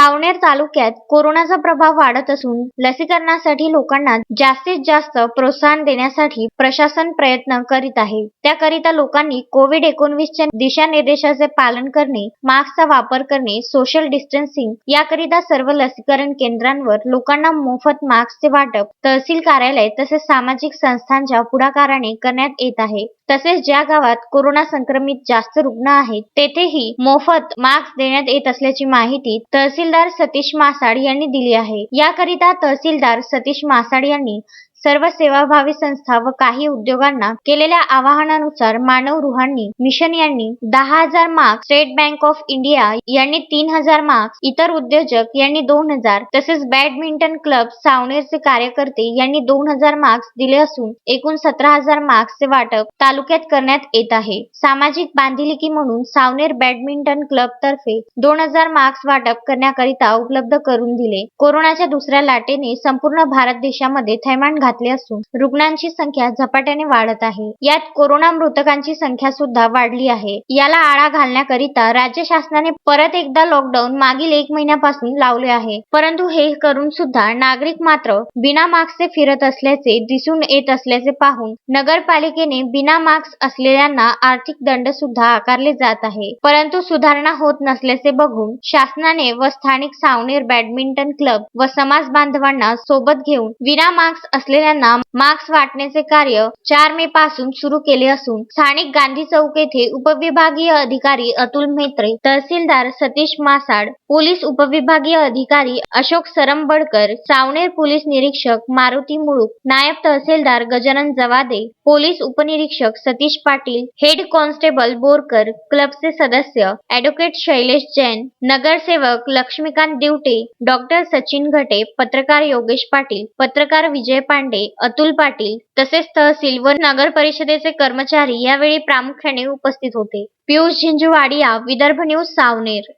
सावनेर तालुक्यात कोरोनाचा प्रभाव वाढत असून लसीकरणासाठी लोकांना जास्तीत जास्त प्रोत्साहन देण्यासाठी प्रशासन प्रयत्न करीत आहे. त्याकरिता लोकांनी कोविड एकोणवीसच्या दिशानिर्देशाचे पालन करणे मास्कचा वापर करणे सोशल डिस्टन्सिंग याकरिता सर्व लसीकरण केंद्रांवर लोकांना मोफत मास्कचे वाटप तहसील कार्यालय तसेच सामाजिक संस्थांच्या पुढाकाराने करण्यात येत आहे. तसेच ज्या गावात कोरोना संक्रमित जास्त रुग्ण आहेत तेथेही मोफत मास्क देण्यात येत असल्याची माहिती तहसीलदार सतीश मासाड यांनी दिली आहे. याकरिता तहसीलदार सतीश मासाड यांनी सर्व सेवाभावी संस्था व काही उद्योगांना केलेल्या आवाहनानुसार मानव रुहांनी मिशन यांनी दहा हजार marks State Bank of India यांनी तीन हजार मार्क्स इतर उद्योजक यांनी दोन हजार तसेच बॅडमिंटन क्लब सावनेरचे कार्यकर्ते यांनी दोन हजार मार्क्स दिले असून एकूण सतरा हजार मार्क्सचे वाटप तालुक्यात करण्यात येत आहे. सामाजिक बांधिलिकी म्हणून सावनेर बॅडमिंटन क्लब तर्फे दोन हजार मार्क्स वाटप करण्याकरिता उपलब्ध करून दिले. कोरोनाच्या दुसऱ्या लाटेने संपूर्ण भारत देशामध्ये थैमान घातले. घातले असून रुग्णांची संख्या झपाट्याने वाढत आहे. यात कोरोना मृतकांची संख्या सुद्धा वाढली आहे. याला आळा घालण्याकरिता राज्य शासनाने परत एकदा लॉकडाऊन मागील एक महिन्यापासून लावले आहे. परंतु हे करून सुद्धा नागरिक मात्र बिना मास्कचे फिरत असल्याचे दिसून येत असल्याचे पाहून नगरपालिकेने बिना मास्क असलेल्यांना आर्थिक दंड सुद्धा आकारले जात आहे. परंतु सुधारणा होत नसल्याचे बघून शासनाने व स्थानिक सावनेर बॅडमिंटन क्लब व समाज बांधवांना सोबत घेऊन विना मास्क असले शेतकऱ्यांना मास्क वाटण्याचे कार्य चार मे पासून सुरू केले असून स्थानिक गांधी चौक येथे उपविभागीय अधिकारी अतुल म्हेत्रे तहसीलदार सतीश मासाड पोलीस उपविभागीय अधिकारी अशोक सरंबडकर सावनेर पोलीस निरीक्षक मारुती मुळूक नायब तहसीलदार गजानन जवादे पोलीस उपनिरीक्षक सतीश पाटील हेड कॉन्स्टेबल बोरकर क्लबचे सदस्य ॲडव्होकेट शैलेश जैन नगरसेवक लक्ष्मीकांत दिवटे डॉक्टर सचिन घटे पत्रकार योगेश पाटील पत्रकार विजय पांडे पांडे अतुल पाटील तसेच तहसील व नगर परिषदेचे कर्मचारी यावेळी प्रामुख्याने उपस्थित होते. पियुष झिंझुवाडिया विदर्भ न्यूज सावनेर.